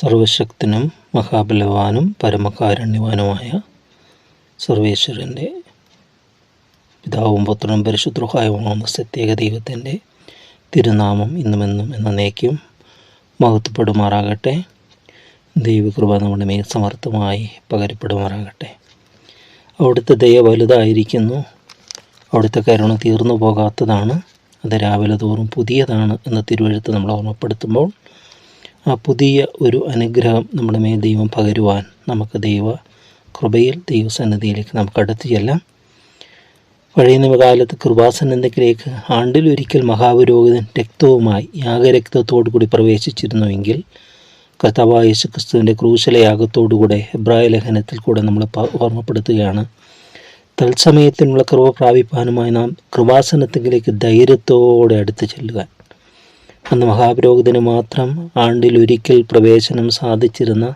സർവശക്തനും മഹാബലവാനും പരമകാരുണ്യവാനുമായ സർവേശ്വരന്റെ പിതാവും പുത്രനും പരിശുദ്ധഹായവുമാകുന്ന സത്യേക ദൈവത്തിന്റെ തിരുനാമം ഇന്നുമെന്നും എന്നേക്കും മഹത്വപ്പെടുമാറാകട്ടെ. ദൈവകൃപ നമ്മുടെ മേൽ സമർത്ഥമായി പകരപ്പെടുമാറാകട്ടെ. അവിടുത്തെ ദയ വലുതായിരിക്കുന്നു. അവിടുത്തെ കരുണ തീർന്നു പോകാത്തതാണ്. അത് രാവിലെ തോറും പുതിയതാണ് എന്ന തിരുവഴുത്ത് നമ്മൾ ഓർമ്മപ്പെടുത്തുമ്പോൾ ആ പുതിയ ഒരു അനുഗ്രഹം നമ്മുടെ മേൽ ദൈവം പകരുവാൻ നമുക്ക് ദൈവ കൃപയിൽ ദൈവസന്നിധിയിലേക്ക് നമുക്ക് അടുത്ത് ചെല്ലാം. പഴയ കാലത്ത് കൃപാസന്നത്തിലേക്ക് ആണ്ടിലൊരിക്കൽ മഹാപുരോഹിതൻ രക്തവുമായി യാഗരക്തത്തോടു കൂടി പ്രവേശിച്ചിരുന്നുവെങ്കിൽ കർത്താവായ യേശു ക്രിസ്തുവിന്റെ ക്രൂശലയാഗത്തോടുകൂടെ എബ്രായ ലേഖനത്തിൽ കൂടെ നമ്മൾ ഓർമ്മപ്പെടുത്തുകയാണ്. തത്സമയത്തിനുള്ള കൃപ പ്രാപിപ്പാനുമായി നാം കൃപാസനത്തിലേക്ക് ധൈര്യത്തോടെ അടുത്ത് ചെല്ലുക. അന്ന് മഹാപുരോഹിതന് മാത്രം ആണ്ടിലൊരിക്കൽ പ്രവേശനം സാധിച്ചിരുന്ന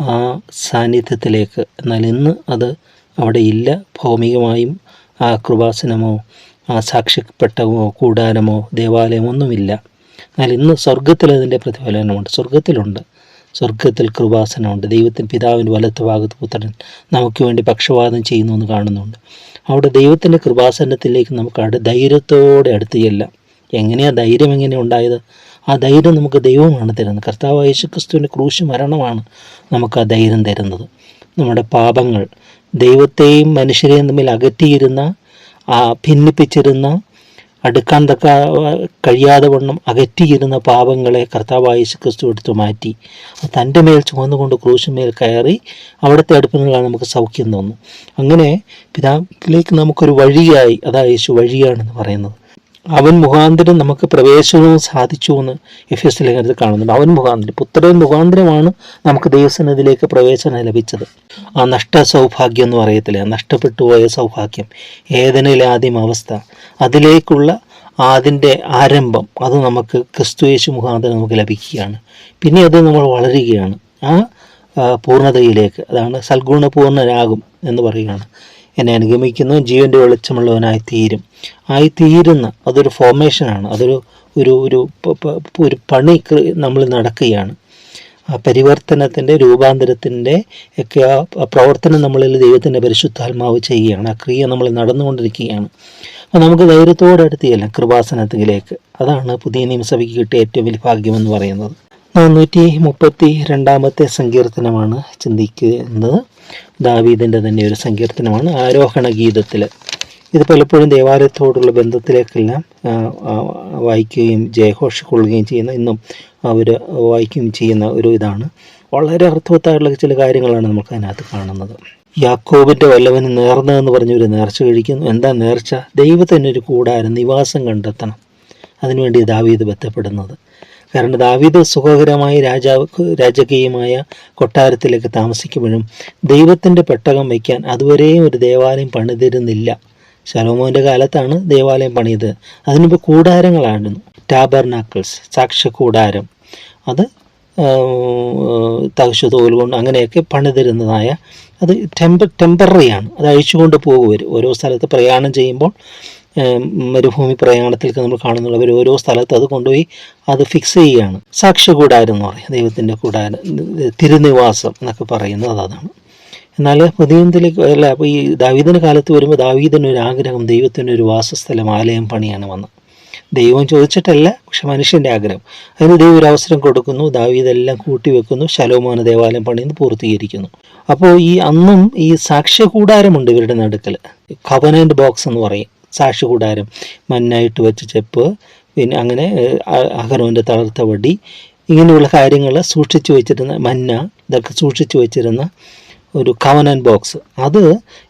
ആ സാന്നിധ്യത്തിലേക്ക്. എന്നാൽ ഇന്ന് അത് അവിടെ ഇല്ല. ഭൗമികമായും ആ കൃപാസനമോ ആ സാക്ഷ്യപ്പെട്ടമോ കൂടാരമോ ദേവാലയമോ ഒന്നുമില്ല. എന്നാൽ ഇന്ന് സ്വർഗത്തിൽ അതിന്റെ പ്രതിഫലനമുണ്ട്. സ്വർഗത്തിലുണ്ട് സ്വർഗത്തിൽ കൃപാസനമുണ്ട്. ദൈവത്തിൻ പിതാവിന്റെ വലത്ത് ഭാഗത്ത് പുത്രൻ നമുക്ക് വേണ്ടി പക്ഷപാതം ചെയ്യുന്നു എന്ന് കാണുന്നുണ്ട്. അവിടെ ദൈവത്തിന്റെ കൃപാസനത്തിലേക്ക് നമുക്ക് ധൈര്യത്തോടെ അടുത്ത് ചെല്ലാം. എങ്ങനെയാണ് ധൈര്യം എങ്ങനെ ഉണ്ടായത്? ആ ധൈര്യം നമുക്ക് ദൈവമാണ് തരുന്നത്. കർത്താവ് യേശുക്രിസ്തുവിന്റെ ക്രൂശ് മരണമാണ് നമുക്ക് ആ ധൈര്യം തരുന്നത്. നമ്മുടെ പാപങ്ങൾ ദൈവത്തെയും മനുഷ്യരെയും തമ്മിൽ അകറ്റിയിരുന്ന ആ ഭിന്നിപ്പിച്ചിരുന്ന അടുക്കാൻ തക്ക കഴിയാതെ വണ്ണം അകറ്റിയിരുന്ന പാപങ്ങളെ കർത്താവായ യേശു ക്രിസ്തു എടുത്തു മാറ്റി. തന്റെ മേൽ ചുമന്നുകൊണ്ട് ക്രൂശുമേൽ കയറി അവിടുത്തെ അടുപ്പങ്ങളാണ് നമുക്ക് സൗഖ്യം തോന്നും അങ്ങനെ പിതാവിലേക്ക് നമുക്കൊരു വഴിയായി അതാ യേശു വഴിയാണെന്ന് പറയുന്നത്. അവൻ മുഖാന്തരം നമുക്ക് പ്രവേശനവും സാധിച്ചു എന്ന് എഫ് എസ് ലേഖനത്തിൽ കാണുന്നുണ്ട്. അവൻ മുഖാന്തരം പുത്രൻ മുഖാന്തരമാണ് നമുക്ക് ദൈവസന്നിധിയിലേക്ക് പ്രവേശനം ലഭിച്ചത്. ആ നഷ്ട സൗഭാഗ്യം എന്ന് പറയത്തില്ല? നഷ്ടപ്പെട്ടു പോയ സൗഭാഗ്യം ഏതനിലെ ആദ്യം അവസ്ഥ? അതിലേക്കുള്ള അതിന്റെ ആരംഭം അത് നമുക്ക് ക്രിസ്തുയേശു മുഖാന്തരം നമുക്ക് ലഭിക്കുകയാണ്. പിന്നെ അത് നമ്മൾ വളരുകയാണ്. ആ പൂർണതയിലേക്ക് അതാണ് സൽഗുണപൂർണനാകും എന്ന് പറയുകയാണ്. എന്നെ അനുഗമിക്കുന്നു. ജീവന്റെ വെളിച്ചമുള്ളവനായി തീരും ആയി തീരുന്ന അതൊരു ഫോർമേഷനാണ് അതൊരു ഒരു ഒരു ഒരു പണി നമ്മൾ നടക്കുകയാണ്. ആ പരിവർത്തനത്തിന്റെ രൂപാന്തരത്തിന്റെ ഒക്കെ ആ പ്രവർത്തനം നമ്മളിൽ ദൈവത്തിന്റെ പരിശുദ്ധാത്മാവ് ചെയ്യുകയാണ്. ആ ക്രിയ നമ്മൾ നടന്നുകൊണ്ടിരിക്കുകയാണ്. അപ്പോൾ നമുക്ക് ധൈര്യത്തോടെ അടുത്ത് ചെല്ലാം കൃപാസനത്തിലേക്ക്. അതാണ് പുതിയ നിയമസഭയ്ക്ക് കിട്ടിയ ഏറ്റവും വലിയ ഭാഗ്യമെന്ന് പറയുന്നത്. നാനൂറ്റി മുപ്പത്തി രണ്ടാമത്തെ സങ്കീർത്തനമാണ് ചിന്തിക്കുന്നത്. ദാവീദിന്റെ തന്നെ ഒരു സങ്കീർത്തനമാണ് ആരോഹണ ഗീതത്തിൽ ഇത് പലപ്പോഴും ദേവാലയത്തോടുള്ള ബന്ധത്തിലേക്കെല്ലാം വായിക്കുകയും ജയഘോഷ കൊള്ളുകയും ചെയ്യുന്ന ഇന്നും അവർ വായിക്കുകയും ചെയ്യുന്ന ഒരു ഇതാണ്. വളരെ അർത്ഥവത്തായിട്ടുള്ള ചില കാര്യങ്ങളാണ് നമുക്ക് അതിനകത്ത് കാണുന്നത്. യാക്കോബിന്റെ വല്ലവന് നേർന്നതെന്ന് പറഞ്ഞൊരു നേർച്ച കഴിക്കുന്നു. എന്താ നേർച്ച? ദൈവത്തിനൊരു കൂടാരം നിവാസം കണ്ടെത്തണം. അതിനുവേണ്ടി ദാവീദ് ബന്ധപ്പെടുന്നത്. കാരണം ദാവീദ് സുഖകരമായ രാജാവ് രാജകീയമായ കൊട്ടാരത്തിലേക്ക് താമസിക്കുമ്പോഴും ദൈവത്തിന്റെ പെട്ടകം വയ്ക്കാൻ അതുവരെയും ഒരു ദേവാലയം പണിതിരുന്നില്ല. ശലോമോന്റെ കാലത്താണ് ദേവാലയം പണിയത് അതിനുമ്പോൾ കൂടാരങ്ങളായിരുന്നു ടാബർനാക്കിൾസ് സാക്ഷ്യ കൂടാരം അത് തകശു തോൽ കൊണ്ട് അങ്ങനെയൊക്കെ പണിതിരുന്നതായ അത് ടെമ്പ ടെമ്പററിയാണ്. അത് അഴിച്ചുകൊണ്ട് പോകുവരും. ഓരോ സ്ഥലത്ത് പ്രയാണം ചെയ്യുമ്പോൾ മരുഭൂമി പ്രയാണത്തിലൊക്കെ നമ്മൾ കാണുന്നുള്ളവർ ഓരോ സ്ഥലത്ത് അത് കൊണ്ടുപോയി അത് ഫിക്സ് ചെയ്യുകയാണ്. സാക്ഷ്യ കൂടാരം എന്ന് പറയും. ദൈവത്തിന്റെ കൂടാരം. തിരുനിവാസം എന്നൊക്കെ പറയുന്നത് അതാണ്. എന്നാൽ പുതിയതിലേക്ക് അല്ല അപ്പോൾ ഈ ദാവീദിന്റെ കാലത്ത് വരുമ്പോൾ ദാവീദിന് ഒരു ആഗ്രഹം ദൈവത്തിന്റെ ഒരു വാസസ്ഥലം ആലയം പണിയാണ് വന്നത് ദൈവം ചോദിച്ചിട്ടല്ല പക്ഷെ മനുഷ്യന്റെ ആഗ്രഹം. അതിന് ദൈവം ഒരു അവസരം കൊടുക്കുന്നു. ദാവീദെല്ലാം കൂട്ടിവെക്കുന്നു ശലോമോന ദേവാലയം പണിന്ന് പൂർത്തീകരിക്കുന്നു. അപ്പോൾ ഈ അന്നും ഈ സാക്ഷ്യ കൂടാരമുണ്ട് ഇവരുടെ നടുക്കൽ കവനന്റ് ബോക്സ് എന്ന് പറയും. സാക്ഷ്യ കൂടാരം മണ്ണായിട്ട് വെച്ച ചെപ്പ് പിന്നെ അങ്ങനെ അഹരോന്റെ തളർത്ത വടി ഇങ്ങനെയുള്ള കാര്യങ്ങൾ സൂക്ഷിച്ചു വെച്ചിരുന്ന മന്ന ഇതൊക്കെ സൂക്ഷിച്ചു വെച്ചിരുന്ന ഒരു കവനൻ ബോക്സ് അത്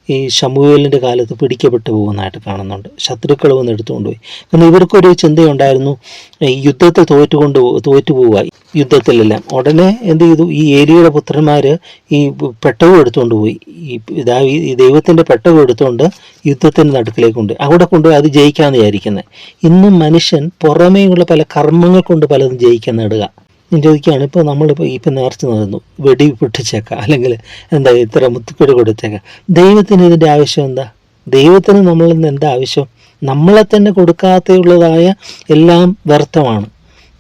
ഈ ഷമുവേലിന്റെ കാലത്ത് പിടിക്കപ്പെട്ടു പോകുന്നതായിട്ട് കാണുന്നുണ്ട്. ശത്രുക്കൾ വന്ന് എടുത്തുകൊണ്ടുപോയി കാരണം ഇവർക്കൊരു ചിന്തയുണ്ടായിരുന്നു യുദ്ധത്തെ തോറ്റുകൊണ്ട് തോറ്റു തോറ്റുപോവുക യുദ്ധത്തിലെല്ലാം. ഉടനെ എന്ത് ചെയ്തു? ഈ ഏരിയയുടെ പുത്രന്മാർ ഈ പെട്ടകം എടുത്തുകൊണ്ട് പോയി. ഈ ഇതാ ഈ ദൈവത്തിന്റെ പെട്ടകം എടുത്തുകൊണ്ട് യുദ്ധത്തിന്റെ നടുക്കിലേക്ക് കൊണ്ട് അവിടെ കൊണ്ടുപോയി അത് ജയിക്കാമെന്ന് വിചാരിക്കുന്നത് ഇന്നും മനുഷ്യൻ പുറമേയുള്ള പല കർമ്മങ്ങൾ കൊണ്ട് പലതും ജയിക്കാൻ നേടുക. ഞാൻ ചോദിക്കുകയാണ് ഇപ്പോൾ നമ്മളിപ്പോൾ ഇപ്പം നേർച്ച നടന്നു. വെടി പൊട്ടിച്ചേക്കാം. അല്ലെങ്കിൽ എന്താ ഇത്ര മുത്തുക്കടി കൊടുത്തേക്കാം. ദൈവത്തിന് ഇതിന്റെ ആവശ്യം എന്താ? ദൈവത്തിന് നമ്മളിൽ നിന്ന് എന്താ ആവശ്യം? നമ്മളെ തന്നെ കൊടുക്കാത്തുള്ളതായ എല്ലാം വ്യർത്ഥമാണ്.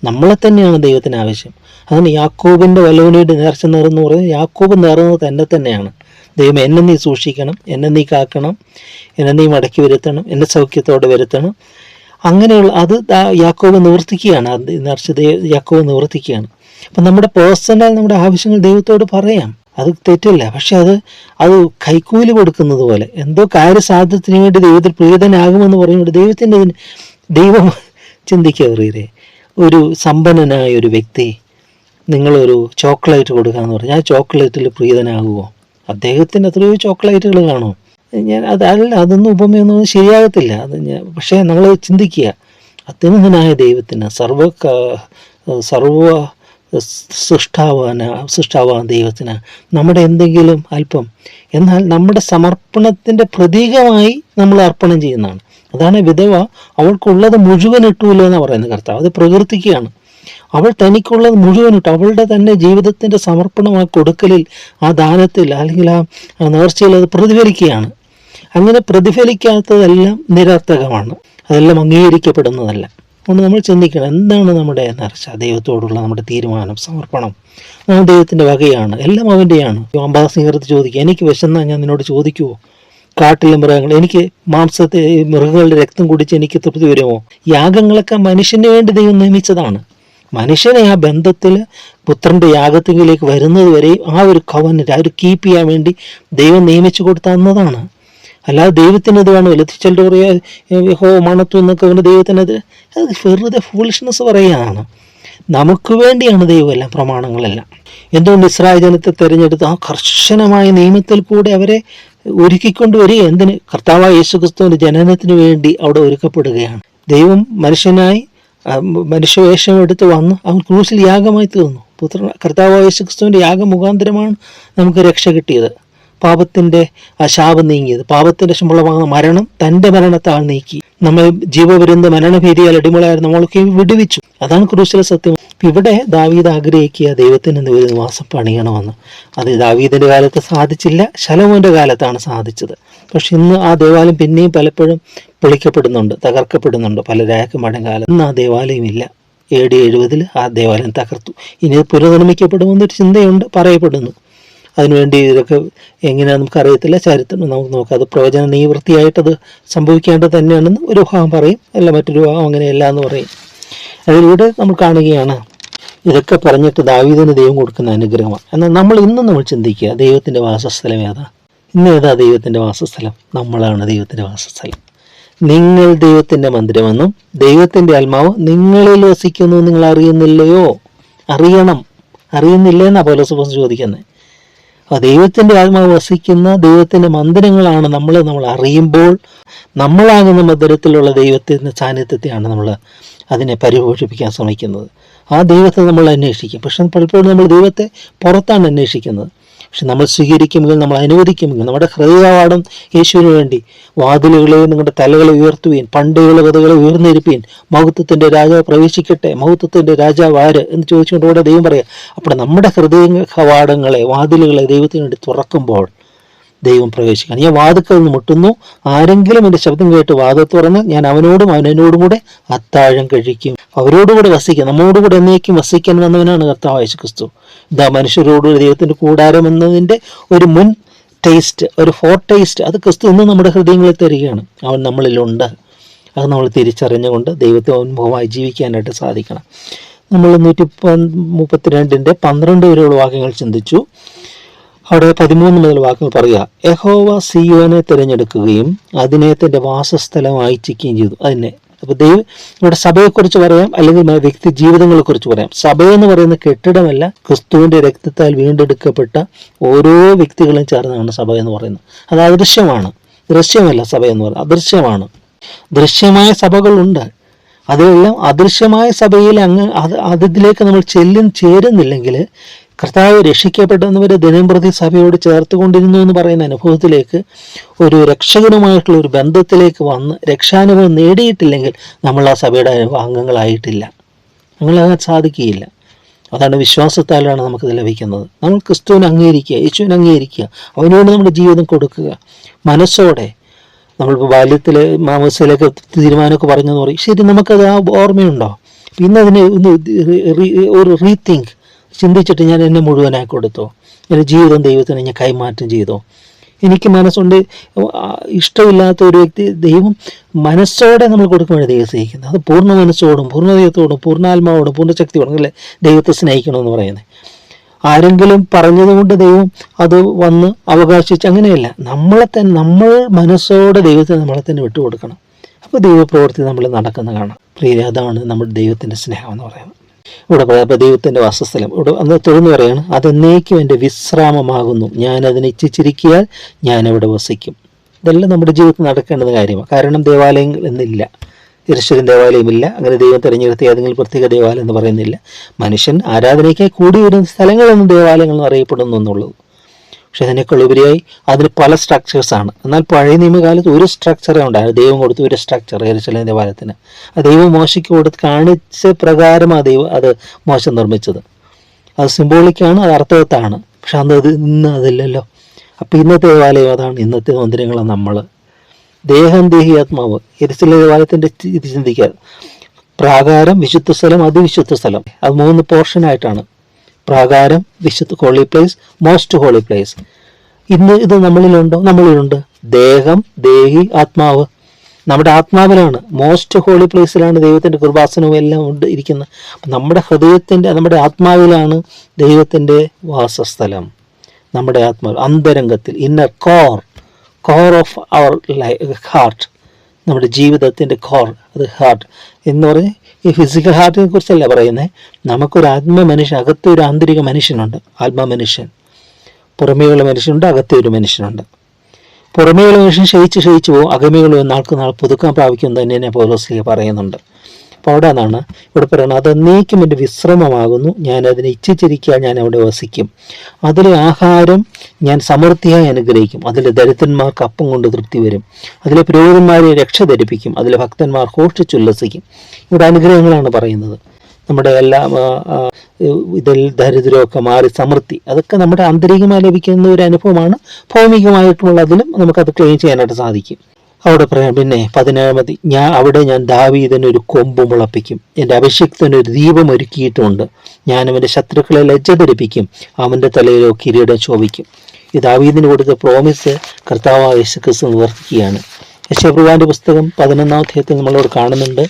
നമ്മളെ തന്നെയാണ് ദൈവത്തിന് ആവശ്യം. അതിന് യാക്കോബിന്റെ വലവിനീട് നേർച്ച നേർന്ന് പറയുന്നത് യാക്കോബ് നേർന്നത് തന്നെ തന്നെയാണ്. ദൈവം എന്നെ നീ സൂക്ഷിക്കണം എന്നെ നീ കാക്കണം എന്നെ നീ മടക്കി വരുത്തണം എന്നെ സൗഖ്യത്തോടെ വരുത്തണം. അങ്ങനെയുള്ള അത് യാക്കോബ് നിവർത്തിക്കുകയാണ്. അത് നേർച്ച യാക്കോബ് നിവർത്തിക്കുകയാണ്. അപ്പം നമ്മുടെ പേഴ്സണൽ നമ്മുടെ ആവശ്യങ്ങൾ ദൈവത്തോട് പറയാം. അത് തെറ്റല്ല. പക്ഷെ അത് അത് കൈക്കൂലി കൊടുക്കുന്നത് പോലെ. എന്തോ കാര്യസാധ്യത്തിന് വേണ്ടി ദൈവത്തിൽ പ്രീതനാകുമെന്ന് പറയുമ്പോൾ ദൈവത്തിന്റെ ദൈവം ചിന്തിക്കുക പ്രിയരെ ഒരു സമ്പന്നനായ ഒരു വ്യക്തി നിങ്ങളൊരു ചോക്ലേറ്റ് കൊടുക്കാന്ന് പറഞ്ഞാൽ ആ ചോക്ലേറ്റിൽ പ്രീതനാകുമോ അദ്ദേഹത്തിന് എത്രയോ ചോക്ലേറ്റുകൾ കാണും. ഞാൻ അതല്ല അതൊന്നും ഉപമയൊന്നും ശരിയാകത്തില്ല. അത് ഞാൻ പക്ഷേ നമ്മൾ ചിന്തിക്കുക അത്യുന്നതനായ ദൈവത്തിന് സർവ സർവ സൃഷ്ടാവാന സൃഷ്ടാവാൻ ദൈവത്തിന് നമ്മുടെ എന്തെങ്കിലും അല്പം എന്നാൽ നമ്മുടെ സമർപ്പണത്തിന്റെ പ്രതീകമായി നമ്മൾ അർപ്പണം ചെയ്യുന്നതാണ്. അതാണ് വിധവ അവൾക്കുള്ളത് മുഴുവൻ ഇട്ടൂല എന്ന് പറയുന്നത് കർത്താവ്. അത് പ്രകീർത്തിക്കുകയാണ്. അവൾ തനിക്കുള്ളത് മുഴുവൻ ഇട്ട്. അവളുടെ തന്നെ ജീവിതത്തിന്റെ സമർപ്പണം ആ കൊടുക്കലിൽ ആ ദാനത്തിൽ അല്ലെങ്കിൽ ആ നേർച്ചയിൽ അത് പ്രതിഫലിക്കുകയാണ്. അങ്ങനെ പ്രതിഫലിക്കാത്തതെല്ലാം നിരർത്ഥകമാണ്. അതെല്ലാം അംഗീകരിക്കപ്പെടുന്നതല്ല. അതുകൊണ്ട് നമ്മൾ ചിന്തിക്കണം എന്താണ് നമ്മുടെ നേർച്ച? ദൈവത്തോടുള്ള നമ്മുടെ തീരുമാനം സമർപ്പണം. നാം ദൈവത്തിന്റെ വകയാണ്. എല്ലാം അവന്റെയാണ് അംബാസിംഗർത്ത് ചോദിക്കുക എനിക്ക് വിശന്നാൽ ഞാൻ നിന്നോട് ചോദിക്കുമോ കാട്ടിലെ മൃഗങ്ങൾ. എനിക്ക് മാംസത്തെ മൃഗങ്ങളുടെ രക്തം കുടിച്ച് എനിക്ക് തൃപ്തി വരുമോ? യാഗങ്ങളൊക്കെ മനുഷ്യന് വേണ്ടി ദൈവം നിയമിച്ചതാണ്. മനുഷ്യനെ ആ ബന്ധത്തിൽ പുത്രന്റെ യാഗത്തിലേക്ക് വരുന്നത് വരെയും ആ ഒരു കവന ആ ഒരു കീപ്പ് ചെയ്യാൻ വേണ്ടി ദൈവം നിയമിച്ചു കൊടുത്ത അന്നതാണ്. അല്ലാതെ ദൈവത്തിന് ഇത് വേണമല്ലോ ചിലർ പറയാ ഹോ മണത്തു എന്നൊക്കെ അവന് ദൈവത്തിന് അത് വെറുതെ ഫൂളിഷ്നെസ് പറയുകയാണ്. നമുക്ക് വേണ്ടിയാണ് ദൈവം എല്ലാം പ്രമാണങ്ങളെല്ലാം. എന്തുകൊണ്ട് ഇസ്രായേൽ ജനത്തെ തിരഞ്ഞെടുത്ത് ആ കർശനമായ നിയമത്തിൽ കൂടെ അവരെ ഒരുക്കിക്കൊണ്ട് വരിക എന്തിന്? കർത്താവായ യേശുക്രിസ്തുവിന്റെ ജനനത്തിന് വേണ്ടി അവിടെ ഒരുക്കപ്പെടുകയാണ്. ദൈവം മനുഷ്യനായി മനുഷ്യവേഷം എടുത്ത് വന്ന്. അവൻ ക്രൂസിൽ യാഗമായി തീർന്നു. കർത്താവായ യേശുക്രിസ്തുവിന്റെ യാഗം മുഖാന്തരമാണ് നമുക്ക് രക്ഷ കിട്ടിയത്. പാപത്തിന്റെ ആ ശാപം നീങ്ങിയത്. പാപത്തിന്റെ ശമ്പളമാകുന്ന മരണം തന്റെ മരണത്താൽ നീക്കി. നമ്മൾ ജീവപര്യന്ത മരണഭീതിയാൽ അടിമളായിരുന്നു നമ്മളൊക്കെ വിടുവിച്ചു. അതാണ് ക്രൂശിലെ സത്യം. ഇവിടെ ദാവീദ് ആഗ്രഹിക്കുക ദൈവത്തിന് ഒരു നിവാസം പണിയണമെന്ന്. അത് ദാവീദിന്റെ കാലത്ത് സാധിച്ചില്ല ശലോമോന്റെ കാലത്താണ് സാധിച്ചത്. പക്ഷെ ഇന്ന് ആ ദേവാലയം പിന്നെയും പലപ്പോഴും പൊളിക്കപ്പെടുന്നുണ്ട് തകർക്കപ്പെടുന്നുണ്ട് പല രാജകുമാരുടെ കാലം ഇന്ന് ആ ദേവാലയം ഇല്ല. എ ഡി എഴുപതിൽ ആ ദേവാലയം തകർത്തു. ഇനി ഇത് പുനർനിർമ്മിക്കപ്പെടുമെന്നൊരു ചിന്തയുണ്ട് പറയപ്പെടുന്നു. അതിനുവേണ്ടി ഇതൊക്കെ എങ്ങനെയാണെന്ന് നമുക്കറിയത്തില്ല ചരിത്രം നമുക്ക് നോക്കാം. അത് പ്രവചന നിവൃത്തിയായിട്ടത് സംഭവിക്കേണ്ടത് തന്നെയാണെന്ന് ഒരു ഭാഗം പറയും അല്ല മറ്റൊരു ഭാഗം അങ്ങനെയല്ല എന്ന് പറയും. അതിലൂടെ നമ്മൾ കാണുകയാണ് ഇതൊക്കെ പറഞ്ഞിട്ട് ദാവീദിന് ദൈവം കൊടുക്കുന്ന അനുഗ്രഹമാണ് എന്നാൽ നമ്മൾ ഇന്നും നമ്മൾ ചിന്തിക്കുക ദൈവത്തിന്റെ വാസസ്ഥലം ഏതാ? ഇന്ന് ഏതാ ദൈവത്തിന്റെ വാസസ്ഥലം? നമ്മളാണ് ദൈവത്തിന്റെ വാസസ്ഥലം. നിങ്ങൾ ദൈവത്തിന്റെ മന്ദിരമെന്നും ദൈവത്തിന്റെ ആത്മാവ് നിങ്ങളിൽ വസിക്കുന്നു നിങ്ങൾ അറിയുന്നില്ലയോ? അറിയണം. അറിയുന്നില്ല എന്നാ പൗലോസ് ചോദിക്കുന്നത് അപ്പോൾ ദൈവത്തിന്റെ ആത്മാവ് വസിക്കുന്ന ദൈവത്തിന്റെ മന്ദിരങ്ങളാണ് നമ്മൾ നമ്മൾ അറിയുമ്പോൾ നമ്മളാകുന്ന മന്ദിരത്തിലുള്ള ദൈവത്തിന്റെ സാന്നിധ്യത്തെയാണ് നമ്മൾ അതിനെ പരിപോഷിപ്പിക്കാൻ ശ്രമിക്കുന്നത്. ആ ദൈവത്തെ നമ്മൾ അന്വേഷിക്കും. പക്ഷെ പലപ്പോഴും നമ്മൾ ദൈവത്തെ പുറത്താണ് അന്വേഷിക്കുന്നത്. പക്ഷെ നമ്മൾ സ്വീകരിക്കുമെങ്കിൽ നമ്മൾ അനുവദിക്കുമെങ്കിൽ നമ്മുടെ ഹൃദയവാടം യേശുവിന് വേണ്ടി വാതിലുകളെ നിങ്ങളുടെ തലകളെ ഉയർത്തുവീൻ പണ്ടുകളെ കഥകളെ ഉയർന്നിരിപ്പീൻ മഹത്വത്തിന്റെ രാജാവ് പ്രവേശിക്കട്ടെ മഹത്വത്തിന്റെ രാജാവ് ആര് എന്ന് ചോദിച്ചുകൊണ്ട് ഇവിടെ ദൈവം പറയാം അപ്പോൾ നമ്മുടെ ഹൃദയ കവാടങ്ങളെ വാതിലുകളെ ദൈവത്തിന് വേണ്ടി തുറക്കുമ്പോൾ ദൈവം പ്രവേശിക്കാൻ. ഞാൻ വാതുക്കൾ നിന്ന് മുട്ടുന്നു. ആരെങ്കിലും എന്റെ ശബ്ദം കേട്ട് വാത തുറന്ന് ഞാൻ അവനോടും അവനോടും കൂടെ അത്താഴം കഴിക്കും. അവരോടുകൂടെ വസിക്കും. നമ്മോടുകൂടെ എന്നേക്കും വസിക്കാൻ വന്നവനാണ് കർത്താവ് യേശു ക്രിസ്തു ഇതാ മനുഷ്യരോട് ദൈവത്തിന്റെ കൂടാരം എന്നതിന്റെ ഒരു മുൻ ടേസ്റ്റ് ഒരു ഫോർ ടേസ്റ്റ് അത് ക്രിസ്തു ഇന്ന് നമ്മുടെ ഹൃദയങ്ങളിൽ തരികയാണ്. അവൻ നമ്മളിലുണ്ട്. അത് നമ്മൾ തിരിച്ചറിഞ്ഞുകൊണ്ട് ദൈവത്തെ അനുഭവമായി ജീവിക്കാനായിട്ട് സാധിക്കണം. നമ്മൾ നൂറ്റി മുപ്പത്തിരണ്ടിന്റെ പന്ത്രണ്ട് വരെയുള്ള വാക്യങ്ങൾ ചിന്തിച്ചു. അവിടെ പതിമൂന്ന് മുതൽ വാക്കുകൾ പറയുക. യഹോവ സിയോനെ തിരഞ്ഞെടുക്കുകയും അതിനെ തന്റെ വാസസ്ഥലമായി ചിക്കുകയും ചെയ്തു. അതിനെ അപ്പൊ ദൈവം ഇവിടെ സഭയെക്കുറിച്ച് പറയാം അല്ലെങ്കിൽ വ്യക്തി വ്യക്തി ജീവിതങ്ങളെക്കുറിച്ച് പറയാം. സഭ എന്ന് പറയുന്ന കെട്ടിടമല്ല ക്രിസ്തുവിന്റെ രക്തത്താൽ വീണ്ടെടുക്കപ്പെട്ട ഓരോ വ്യക്തികളും ചേർന്നാണ് സഭ എന്ന് പറയുന്നത്. അത് അദൃശ്യമാണ്. ദൃശ്യമല്ല സഭ എന്ന് പറയുന്നത്. അദൃശ്യമാണ്. ദൃശ്യമായ സഭകളുണ്ട്. അതെല്ലാം അദൃശ്യമായ സഭയിൽ അങ്ങ് അത് അതിലേക്ക് നമ്മൾ ചെല്ലും ചേരുന്നില്ലെങ്കിൽ കർത്താവ് രക്ഷിക്കപ്പെട്ടവരെ ദിനം പ്രതി സഭയോട് ചേർത്തുകൊണ്ടിരുന്നു എന്ന് പറയുന്ന അനുഭവത്തിലേക്ക് ഒരു രക്ഷകനുമായിട്ടുള്ള ഒരു ബന്ധത്തിലേക്ക് വന്ന് രക്ഷാനുഭവം നേടിയിട്ടില്ലെങ്കിൽ നമ്മൾ ആ സഭയുടെ അംഗങ്ങളായിട്ടില്ല. നമ്മളാകാൻ സാധിക്കുകയില്ല. അതാണ് വിശ്വാസത്താലാണ് നമുക്കിത് ലഭിക്കുന്നത്. നമ്മൾ ക്രിസ്തുവിനെ അംഗീകരിക്കുക യേശുവിനെ അംഗീകരിക്കുക അവനോട് നമ്മുടെ ജീവിതം കൊടുക്കുക. മനസ്സോടെ നമ്മളിപ്പോൾ ബാല്യത്തിൽ മാമസയിലൊക്കെ തീരുമാനമൊക്കെ പറഞ്ഞെന്ന് പറയും. ശരി നമുക്കത് ആ ഓർമ്മയുണ്ടോ? പിന്നെ അതിനെ ഒന്ന് ഒരു റീതിങ്ക് ചിന്തിച്ചിട്ട് ഞാൻ എന്നെ മുഴുവനായി കൊടുത്തു. എന്റെ ജീവിതം ദൈവത്തിന് ഞാൻ കൈമാറ്റം ചെയ്തു. എനിക്ക് മനസ്സുണ്ട് ഇഷ്ടമില്ലാത്ത ഒരു വ്യക്തി ദൈവം മനസ്സോടെ നമ്മൾ കൊടുക്കുമ്പോഴാണ് ദൈവം സ്നേഹിക്കുന്നത്. അത് പൂർണ മനസ്സോടും പൂർണ ദൈവത്തോടും പൂർണാത്മാവോടും പൂർണ ശക്തിയോടും അല്ലേ ദൈവത്തെ സ്നേഹിക്കണമെന്ന് പറയുന്നത്. ആരെങ്കിലും പറഞ്ഞതുകൊണ്ട് ദൈവം അത് വന്ന് അവകാശിച്ച് അങ്ങനെയല്ല. നമ്മളെ തന്നെ നമ്മൾ മനസ്സോടെ ദൈവത്തെ നമ്മളെ തന്നെ വിട്ടുകൊടുക്കണം. അപ്പോൾ ദൈവപ്രവൃത്തി നമ്മൾ നടക്കുന്ന കാണാം. പ്രിയ അതാണ് നമ്മുടെ ദൈവത്തിന്റെ സ്നേഹം എന്ന് പറയുന്നത്. ഇവിടെ ദൈവത്തിന്റെ വാസസ്ഥലം. ഇവിടെ അന്ന് തുറന്നു പറയാണ് അതെന്നേക്കും എന്റെ വിശ്രാമമാകുന്നു. ഞാൻ അതിനെ ഇച്ഛിച്ചിരിക്കിയാൽ ഞാൻ അവിടെ വസിക്കും. ഇതെല്ലാം നമ്മുടെ ജീവിതത്തിൽ നടക്കേണ്ടുന്ന കാര്യമാണ്. കാരണം ദേവാലയങ്ങൾ എന്നില്ല. ഇരശ്വരൻ ദേവാലയമില്ല. അങ്ങനെ ദൈവം തിരഞ്ഞെടുത്ത ഏതെങ്കിലും പ്രത്യേക ദേവാലയം എന്ന് പറയുന്നില്ല. മനുഷ്യൻ ആരാധനയ്ക്കായി കൂടി വരുന്ന സ്ഥലങ്ങളൊന്നും ദേവാലയങ്ങൾ അറിയപ്പെടുന്നു എന്നുള്ളത് പക്ഷെ അതിനേക്കാൾ ഉപരിയായി അതിന് പല സ്ട്രക്ചേഴ്സാണ് എന്നാൽ പഴയ നിയമകാലത്ത് ഒരു സ്ട്രക്ചറേ ഉണ്ടായിരുന്നു. ദൈവം കൊടുത്ത ഒരു സ്ട്രക്ചർ എരിശലേം ദേവാലയത്തിന് ആ ദൈവം മോശയ്ക്ക് കൊടുത്ത് കാണിച്ച പ്രകാരം ആ ദൈവം അത് മോശം നിർമ്മിച്ചത്. അത് സിംബോളിക്കാണ് അത് അർത്ഥവത്താണ്. പക്ഷെ അന്ന് അത് ഇന്ന് അതില്ലല്ലോ. അപ്പം ഇന്നത്തെ ദേവാലയം അതാണ്. ഇന്നത്തെ മന്ദിരങ്ങളാണ് നമ്മൾ ദേഹം ദേഹി ആത്മാവ്. എരിശിലെ ദേവാലയത്തിന്റെ ഇത് ചിന്തിക്കുക പ്രാകാരം വിശുദ്ധ സ്ഥലം അതിവിശുദ്ധ സ്ഥലം അത് മൂന്ന് പോർഷനായിട്ടാണ് പ്രാകാരം വിശുദ്ധ holy place most holy place ഇന്ന് ഇത് നമ്മളിലുണ്ടോ? നമ്മളിലുണ്ട്. ദേഹം ദേഹി ആത്മാവ്. നമ്മുടെ ആത്മാവിലാണ്. മോസ്റ്റ് ഹോളി പ്ലേസിലാണ് ദൈവത്തിന്റെ കൃപാസനവും എല്ലാം ഉണ്ട് ഇരിക്കുന്നത്. നമ്മുടെ ഹൃദയത്തിന്റെ നമ്മുടെ ആത്മാവിലാണ് ദൈവത്തിന്റെ വാസസ്ഥലം. നമ്മുടെ ആത്മാവ് അന്തരംഗത്തിൽ inner core core of our lie heart നമ്മുടെ ജീവിതത്തിന്റെ കോർ അത് ഹാർട്ട് എന്ന് പറഞ്ഞ് ഈ ഫിസിക്കൽ ഹാർട്ടിനെ കുറിച്ചല്ല പറയുന്നത് നമുക്കൊരു ആത്മ മനുഷ്യൻ അകത്തെ ഒരു ആന്തരിക മനുഷ്യനുണ്ട് ആത്മ മനുഷ്യൻ. പുറമേയുള്ള മനുഷ്യനുണ്ട് അകത്തെ ഒരു മനുഷ്യനുണ്ട്. പുറമേയുള്ള മനുഷ്യൻ ക്ഷയിച്ച് ക്ഷയിച്ചു പോകും അകമേയുള്ള നാൾക്ക് നാൾ പുതുക്കാൻ പ്രാപിക്കും തന്നെ എന്നെ പറയുന്നുണ്ട്. അവിടെ ഇവിടെ പറയുന്നത്. അത് എന്നേക്കും എന്റെ വിശ്രമമാകുന്നു. ഞാൻ അതിനെ ഇച്ഛിച്ചിരിക്കുക ഞാൻ അവിടെ വസിക്കും. അതിലെ ആഹാരം ഞാൻ സമൃദ്ധിയായി അനുഗ്രഹിക്കും. അതിലെ ദരിദ്രന്മാർക്ക് അപ്പം കൊണ്ട് തൃപ്തി വരും. അതിലെ പുരോഹിതന്മാരെ രക്ഷ ധരിപ്പിക്കും. അതിലെ ഭക്തന്മാർ ഘോഷിച്ചുല്ലസിക്കും. ഇവിടെ അനുഗ്രഹങ്ങളാണ് പറയുന്നത്. നമ്മുടെ എല്ലാ ഇതിൽ ദരിദ്രമൊക്കെ മാറി സമൃദ്ധി. അതൊക്കെ നമ്മുടെ ആന്തരികമായി ലഭിക്കുന്ന ഒരു അനുഭവമാണ്. ഭൗമികമായിട്ടുള്ളതിലും നമുക്കത് ക്ലെയിം ചെയ്യാനായിട്ട് സാധിക്കും. അവിടെ പറയാം പിന്നെ പതിനേഴാമത് ഞാൻ അവിടെ ഞാൻ ദാവീദിന് ഒരു കൊമ്പ് മുളപ്പിക്കും. എന്റെ അഭിഷിക്തന് ഒരു ദീപം ഒരുക്കിയിട്ടുണ്ട്. ഞാൻ അവന്റെ ശത്രുക്കളെ ലജ്ജ ധരിപ്പിക്കും അവന്റെ തലയിലോ കിരീടം ശോഭിക്കും. ഈ ദാവീദിന് കൊടുത്ത പ്രോമിസ് കർത്താവ് യേശു ക്രിസ്തു നിവർത്തിക്കുകയാണ്. യശപ്രവാന്റെ പുസ്തകം പതിനൊന്നാം അധ്യായത്തിൽ നമ്മളോട് കാണുന്നുണ്ട്.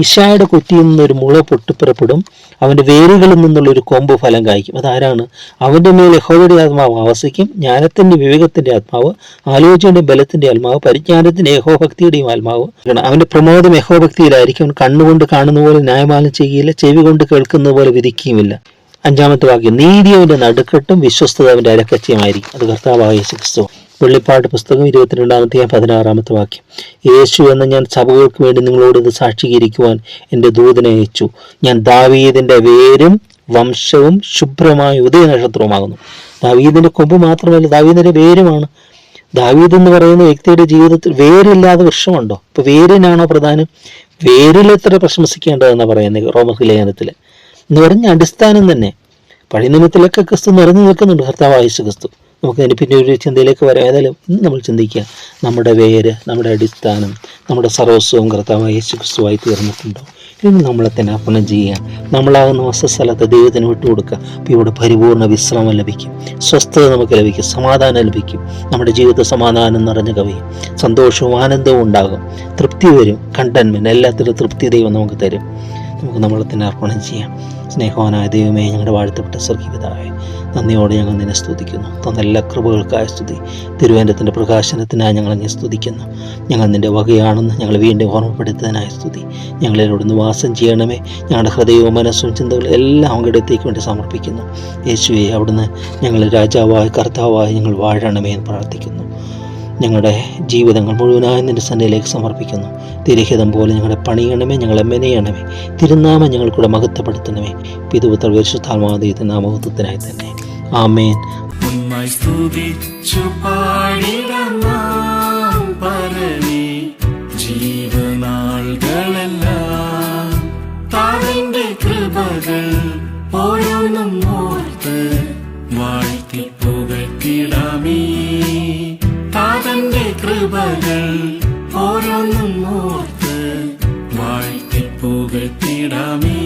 ഇഷായുടെ കുറ്റിയിൽ നിന്നൊരു മുള പൊട്ടിപ്പുറപ്പെടും. അവന്റെ വേരുകളിൽ നിന്നുള്ള ഒരു കൊമ്പ് ഫലം കായ്ക്കും. അതാരാണ്? അവന്റെ മേൽ യഹോവയുടെ ആത്മാവ് ആവസിക്കും. ജ്ഞാനത്തിന്റെ വിവേകത്തിന്റെ ആത്മാവ് ആലോചനയുടെ ബലത്തിന്റെ ആത്മാവ് പരിജ്ഞാനത്തിന്റെ യഹോഭക്തിയുടെയും ആത്മാവ്. അവന്റെ പ്രമോദം യഹോഭക്തിയിലായിരിക്കും. അവൻ കണ്ണുകൊണ്ട് കാണുന്ന പോലെ ന്യായമാലം ചെയ്യുകയില്ല. ചെവി കൊണ്ട് കേൾക്കുന്ന പോലെ വിധിക്കുകയുമില്ല. അഞ്ചാമത്തെ വാക്യം നീതി അവന്റെ നടുക്കെട്ടും വിശ്വസ്തത അവന്റെ അരക്കച്ചയുമായിരിക്കും. അത് കർത്താവായ യേശു വെള്ളിപ്പാട്ട് പുസ്തകം ഇരുപത്തിരണ്ടാമത്തെ പതിനാറാമത്തെ വാക്യം. യേശു എന്ന ഞാൻ സഭകൾക്ക് വേണ്ടി നിങ്ങളോട് ഇത് സാക്ഷീകരിക്കുവാൻ എന്റെ ദൂതനെ അയച്ചു. ഞാൻ ദാവീദിന്റെ വേരും വംശവും ശുഭ്രമായ ഉദയനക്ഷത്രവുമാകുന്നു. ദാവീദിന്റെ കൊമ്പ് മാത്രമല്ല ദാവീദിന്റെ വേരുമാണ്. ദാവീദ് എന്ന് പറയുന്ന വ്യക്തിയുടെ ജീവിതത്തിൽ വേരില്ലാതെ വൃക്ഷമുണ്ടോ ഇപ്പോൾ വേരിനാണോ പ്രധാനം? വേരിൽ എത്ര പ്രശംസിക്കേണ്ടതെന്നാണ് പറയുന്നത് റോമസ് ലേഖനത്തിൽ എന്ന് പറഞ്ഞ അടിസ്ഥാനം തന്നെ. പഴയ നിയമത്തിലൊക്കെ ക്രിസ്തു നിറഞ്ഞു നിൽക്കുന്നുണ്ട് കർത്താവ് യേശു ക്രിസ്തു നമുക്ക് അതിന് പിന്നെ ഒരു ചിന്തയിലേക്ക് വരാം. ഏതായാലും ഇന്ന് നമ്മൾ ചിന്തിക്കുക നമ്മുടെ വേര് നമ്മുടെ അടിസ്ഥാനം നമ്മുടെ സർവസ്വവും കർത്താവായ യേശു ക്രിസ്തുവായി തീർന്നിട്ടുണ്ടോ? ഇനി നമ്മളെ തന്നെ അർപ്പണം ചെയ്യുക. നമ്മളാകുന്ന വസ്തുസ്ഥലത്ത് ദൈവത്തിന് വിട്ടുകൊടുക്കുക. അപ്പോൾ ഇവിടെ പരിപൂർണ വിശ്രമം ലഭിക്കും. സ്വസ്ഥത നമുക്ക് ലഭിക്കും. സമാധാനം ലഭിക്കും. നമ്മുടെ ജീവിത സമാധാനം നിറഞ്ഞ കവിയും. സന്തോഷവും ആനന്ദവും ഉണ്ടാകും. തൃപ്തി വരും. കണ്ടൻമെന്റ് എല്ലാത്തിലും തൃപ്തി ദൈവം നമുക്ക് തരും. നമുക്ക് നമ്മളെ തന്നെ അർപ്പണം ചെയ്യാം. സ്നേഹവാനായ ദൈവമേ ഞങ്ങളുടെ വാഴ്ത്തപ്പെട്ട സ്വർഗീയതായ നന്ദിയോടെ ഞങ്ങൾ നിന്നെ സ്തുതിക്കുന്നു. തന്ന എല്ലാ കൃപകൾക്കായ സ്തുതി. തിരുവേന്ദ്രത്തിന്റെ പ്രകാശനത്തിനായി ഞങ്ങൾ അങ്ങ് സ്തുതിക്കുന്നു. ഞങ്ങൾ നിന്റെ വകയാണെന്ന് ഞങ്ങൾ വീണ്ടും ഓർമ്മപ്പെടുത്തുന്നതിനായി സ്തുതി. ഞങ്ങളിലൂടെ വാസം ചെയ്യണമേ. ഞങ്ങളുടെ ഹൃദയവും മനസ്സും ചിന്തകളും എല്ലാം അവിടത്തേക്ക് വേണ്ടി സമർപ്പിക്കുന്നു. യേശുവെ അവിടുന്ന് ഞങ്ങൾ രാജാവായി കർത്താവായി ഞങ്ങൾ വാഴണമേ എന്ന് പ്രാർത്ഥിക്കുന്നു. ഞങ്ങളുടെ ജീവിതങ്ങൾ മുഴുവനായി നിന്റെ സന്നയിലേക്ക് സമർപ്പിക്കുന്നു. തിരഹിതം പോലെ ഞങ്ങളെ പണിയണമേ ഞങ്ങളെ മെനയണമേ. തിരുനാമം ഞങ്ങൾക്കൂടെ മഹത്വപ്പെടുത്തണമേ. പിതുപുത്ര പരിശുദ്ധാത്മാദൈവത്തിന്റെ നാമഹത്വത്തിനായി തന്നെ. ആമേൻ. ജീവനാളുകളെല്ലാം താവിന്റെ കൃപകൾ ഓരോന്നും കൃപകൾ ഓരോന്നും ഓർത്ത് വാഴ്ത്തി പുകഴ്ത്തിടാമേ